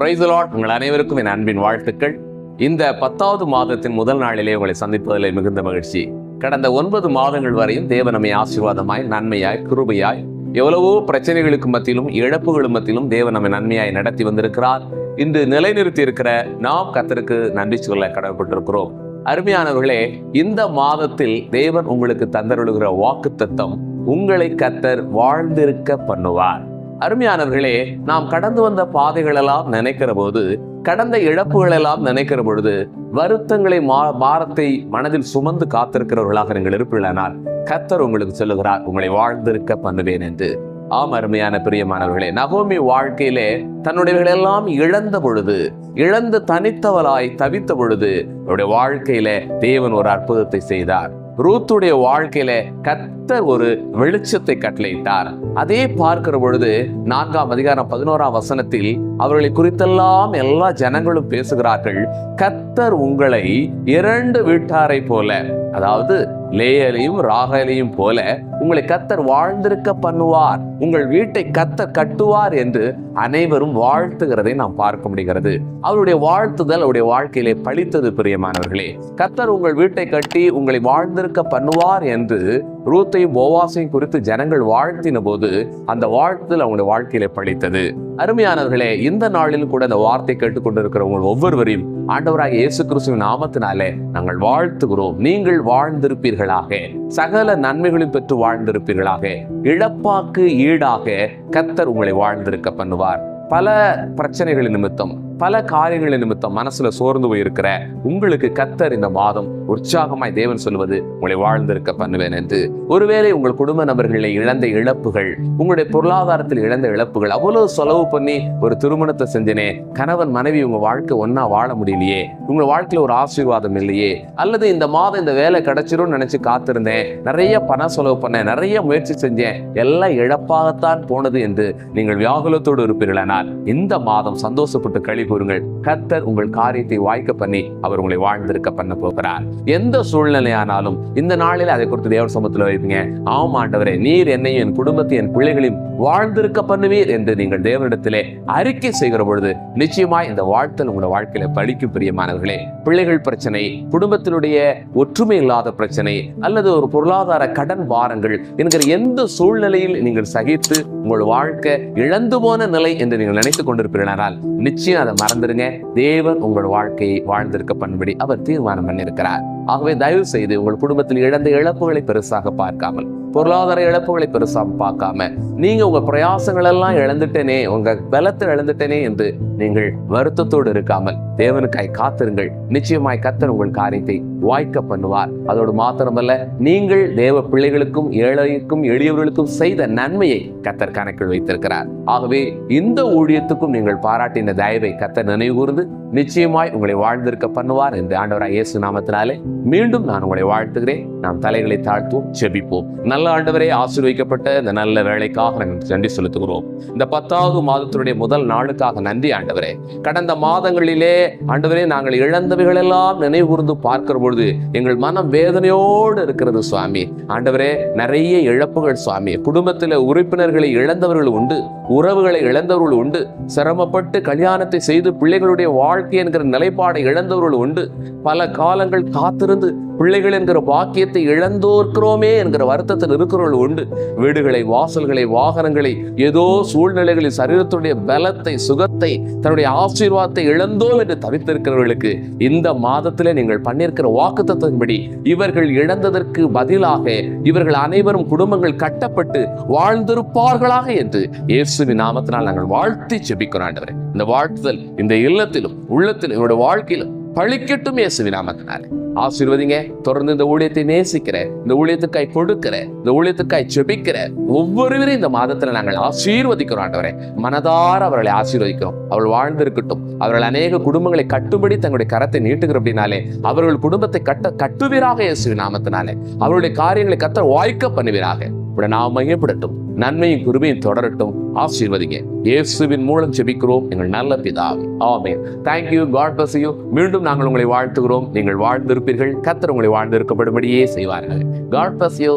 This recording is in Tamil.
பிரைஸ் உங்கள் அனைவருக்கும் என் அன்பின் வாழ்த்துக்கள். இந்த பத்தாவது மாதத்தின் முதல் நாளிலே உங்களை சந்திப்பதில் மிகுந்த மகிழ்ச்சி. கடந்த ஒன்பது மாதங்கள் வரையும் தேவ நம்மை ஆசீர்வாதமாய் நன்மையாய் கிருபையாய் எவ்வளவோ பிரச்சனைகளுக்கு மத்தியிலும் இழப்புகளும் மத்தியிலும் தேவன் நம்மை நன்மையாய் நடத்தி வந்திருக்கிறார். இன்று நிலைநிறுத்தி இருக்கிற நாம் கத்தருக்கு நன்றி சொல்ல கடமைப்பட்டிருக்கிறோம். அருமையானவர்களே இந்த மாதத்தில் தேவன் உங்களுக்கு தந்தருளுகிற வாக்கு தத்தம் உங்களை கத்தர் வாழ்ந்திருக்க பண்ணுவார். அருமையானவர்களே நாம் கடந்து வந்த பாதைகளெல்லாம் நினைக்கிற போது கடந்த இழப்புகள் எல்லாம் நினைக்கிற பொழுது வருத்தங்களை மா பாரத்தை மனதில் சுமந்து காத்திருக்கிறவர்களாக நீங்கள் இருப்பீர்களானால் கத்தர் உங்களுக்கு சொல்லுகிறார் உங்களை வாழ்ந்திருக்க பண்ணுவேன் என்று. ஆம் அருமையான பிரியமானவர்களே நகோமி வாழ்க்கையிலே தன்னுடையவர்களெல்லாம் இழந்த பொழுது இழந்து தனித்தவளாய் தவித்த பொழுது அவருடைய வாழ்க்கையில தேவன் ஒரு அற்புதத்தை செய்தார். ரூத்துடைய வாழ்க்கையில கத்தர் ஒரு வெளிச்சத்தை கட்டளையிட்டார். அதே பார்க்கிற பொழுது நான்காம் அதிகாரம் பதினோராம் வசனத்தில் அவர்களை குறித்தெல்லாம் எல்லா ஜனங்களும் பேசுகிறார்கள். கத்தர் உங்களை இரண்டு வீட்டாரை போல அதாவது லேயலையும் ராகலையும் போல உங்களை கத்தர் வாழ்ந்திருக்க பண்ணுவார். உங்கள் வீட்டை கத்த கட்டுவார் என்று அனைவரும் வாழ்த்துகிறதை நாம் பார்க்க முடிகிறது. அவருடைய வாழ்த்துதல் அவருடைய வாழ்க்கையிலே பழித்தது பிரியமானவர்களே. கத்தர் உங்கள் வீட்டை கட்டி உங்களை வாழ்ந்திருக்க பண்ணுவார் என்று ரூத்தையும் போவாசையும் குறித்து ஜனங்கள் வாழ்த்தின போது அந்த வாழ்த்துதல் அவங்களுடைய வாழ்க்கையிலே பழித்தது. அருமையானவர்களே இந்த நாளில் கூட அந்த வார்த்தை கேட்டுக்கொண்டிருக்கிற உங்கள் ஒவ்வொருவரையும் ஆண்டவராக இயேசு கிறிஸ்துவின் நாமத்தினாலே நாங்கள் வாழ்த்துகிறோம். நீங்கள் வாழ்ந்திருப்பீர்களாக. சகல நன்மைகளையும் பெற்று வாழ்ந்திருப்பீர்களாக. இழப்பாக்கு ஈடாக கத்தர் உங்களை வாழ்ந்திருக்க பண்ணுவார். பல பிரச்சனைகளின் நிமித்தம் பல காரியங்களின் நிமித்தம் மனசுல சோர்ந்து போயிருக்கிற உங்களுக்கு கத்தர் இந்த மாதம் உற்சாகமாய் தேவன் சொல்வது உங்களை வாழ்ந்திருக்க பண்ணுவேன் என்று. ஒருவேளை உங்கள் குடும்ப நபர்களை இழந்த இழப்புகள் உங்களுடைய பொருளாதாரத்தில் இழந்த இழப்புகள் அவ்வளவு செலவு பண்ணி ஒரு திருமணத்தை செஞ்சனே கணவன் மனைவி உங்க வாழ்க்கை ஒன்னா வாழ முடியலையே உங்க வாழ்க்கையில ஒரு ஆசீர்வாதம் இல்லையே அல்லது இந்த மாதம் இந்த வேலை கிடைச்சிரும்னு நினைச்சு காத்திருந்தேன் நிறைய பணம் செலவு பண்ணேன் நிறைய முயற்சி செஞ்சேன் எல்லாம் இழப்பாகத்தான் போனது என்று நீங்கள் வியாகுலத்தோடு இருப்பீர்களானால் இந்த மாதம் சந்தோஷப்பட்டு கழிவு கூறுங்கள். கத்தர் உங்கள் காரியத்தை வாய்க்க பண்ணி அவர் உங்களை வாழ்ந்திருக்க பண்ண போகிறார். எந்த சூழ்நிலையானாலும் இந்த நாளில் அதை குறித்து தேவன் சமூகத்தில் வைப்பீங்க ஆம் ஆண்டவரே நீர் என்னையும் என் குடும்பத்தை என் பிள்ளைகளையும் வாழ்ந்திருக்க பண்ணுவீர் என்று நீங்கள் தேவனிடத்திலே அறிக்கை செய்கிற பொழுது நிச்சயமாய் இந்த வாழ்த்தல் உங்களோட வாழ்க்கையில படிக்கும் பிரியமானவர்களே. பிள்ளைகள் பிரச்சனை குடும்பத்தினுடைய ஒற்றுமை இல்லாத பிரச்சனை அல்லது ஒரு பொருளாதார கடன் பாரங்கள் என்கிற எந்த சூழ்நிலையில் நீங்கள் சகித்து உங்கள் வாழ்க்கை இழந்து போன நிலை என்று நீங்கள் நினைத்துக் கொண்டிருப்பீர்களானால் நிச்சயம் அதை மறந்துடுங்க. தேவன் உங்கள் வாழ்க்கையை வாழ்ந்திருக்க பண்படி அவர் தீர்மானம் பண்ணியிருக்கிறார். ஆகவே தயவு செய்து உங்கள் குடும்பத்தில் இழந்த இழப்புகளை பெருசாக பார்க்காமல் பொருளாதார இழப்புகளை பெருசாக பார்க்காம நீங்க உங்க பிரயாசங்கள் எல்லாம் இழந்துட்டேனே உங்க பலத்தை இழந்துட்டேனே என்று நீங்கள் வருத்தத்தோடு இருக்காமல் தேவனுக்காய் காத்திருங்கள். நிச்சயமாய் கத்தர் உங்கள் காரியத்தை வாய்க்க பண்ணுவார். அதோடு மாத்திரமல்ல நீங்கள் தேவ பிள்ளைகளுக்கும் ஏழைக்கும் எளியவர்களுக்கும் செய்த நன்மையை கத்தர் கணக்கில் வைத்திருக்கிறார். ஆகவே இந்த ஊழியத்துக்கும் நீங்கள் பாராட்டின தயவை கத்தர் நினைவு கூர்ந்து நிச்சயமாய் உங்களை வாழ்ந்திருக்க பண்ணுவார் என்று ஆண்டவராய் இயேசு நாமத்தினாலே மீண்டும் நான் உங்களை வாழ்த்துகிறேன். நாம் தலைகளை தாழ்த்துவோம் செபிப்போம் நல்ல ஆண்டவரே ஆசீர்வதிக்கப்பட்ட இந்த நல்ல வேலைக்காக நாங்கள் நன்றி செலுத்துகிறோம். இந்த பத்தாவது மாதத்தினுடைய முதல் நாளுக்காக நன்றி ஆண்டவரே. கடந்த மாதங்களிலே ஆண்டவரே நாங்கள் இழந்தவைகள் எல்லாம் நினைவு கூர்ந்து பார்க்கிற பொழுது எங்கள் மனம் வேதனையோடு இருக்கிறது சுவாமி. ஆண்டவரே நிறைய இழப்புகள் சுவாமி. குடும்பத்தில் உறுப்பினர்களை இழந்தவர்கள் உண்டு உறவுகளை இழந்தவர்கள் உண்டு சிரமப்பட்டு கல்யாணத்தை செய்து பிள்ளைகளுடைய வாழ்க்கை என்கிற நிலைப்பாடை இழந்தவர்கள் உண்டு. பல காலங்கள் காத்திருந்து பிள்ளைகள் என்கிற பாக்கியத்தை இழந்தோர்க்கிறோமே என்கிற வருத்தத்தில் இருக்கிறவர்கள் உண்டு. வீடுகளை வாசல்களை வாகனங்களை ஏதோ சூழ்நிலைகளில் சரீரத்துடைய பலத்தை சுகத்தை தன்னுடைய ஆசீர்வாதத்தை இழந்தோம் என்று தவித்திருக்கிறவர்களுக்கு இந்த மாதத்திலே நீங்கள் பண்ணியிருக்கிற வாக்குத்தத்தின்படி இவர்கள் இழந்ததற்கு பதிலாக இவர்கள் அனைவரும் குடும்பங்கள் கட்டப்பட்டு வாழ்ந்திருப்பார்களாக என்று இயேசுவின் நாமத்தினால் நாங்கள் வாழ்த்தி செபிக்கிறோம் ஆண்டவரே. இந்த வாழ்த்துதல் இந்த இல்லத்திலும் உள்ளத்திலும் என்னோட வாழ்க்கையிலும் பழிக்கட்டும் இயேசு நாமத்தினாலே. ஆசீர்வதிங்க. தொடர்ந்து இந்த ஊழியத்தை நேசிக்கிற இந்த ஊழியத்துக்காய் கொடுக்கிற இந்த ஊழியத்துக்காய் செபிக்கிற ஒவ்வொருவரையும் இந்த மாதத்துல நாங்கள் ஆசீர்வதிக்கிறோம் ஆண்டவரே. மனதார அவர்களை ஆசீர்வதிக்கிறோம். அவள் வாழ்ந்திருக்கட்டும். அவர்கள் அநேக குடும்பங்களை கட்டும்படி தங்களுடைய கரத்தை நீட்டுகிற அப்படின்னாலே அவர்கள் குடும்பத்தை கட்ட கட்டுவீராக இயேசு நாமத்தினாலே. அவருடைய காரியங்களை கத்த வாய்க்க பண்ணுவீராக. இப்படி நாம் மையப்படட்டும் நன்மையும் குருமையும் தொடரட்டும். ஆசீர்வதிங்க. இயேசுவின் மூலம் செபிக்கிறோம் எங்கள் நல்ல பிதாவே amen. Thank you God bless you மீண்டும் நாங்கள் உங்களை வாழ்த்துகிறோம். நீங்கள் வாழ்ந்திருப்பீர்கள். கத்தர் உங்களை வாழ்ந்திருக்கப்படும்படியே செய்வார்கள் காட் பஸ் யூ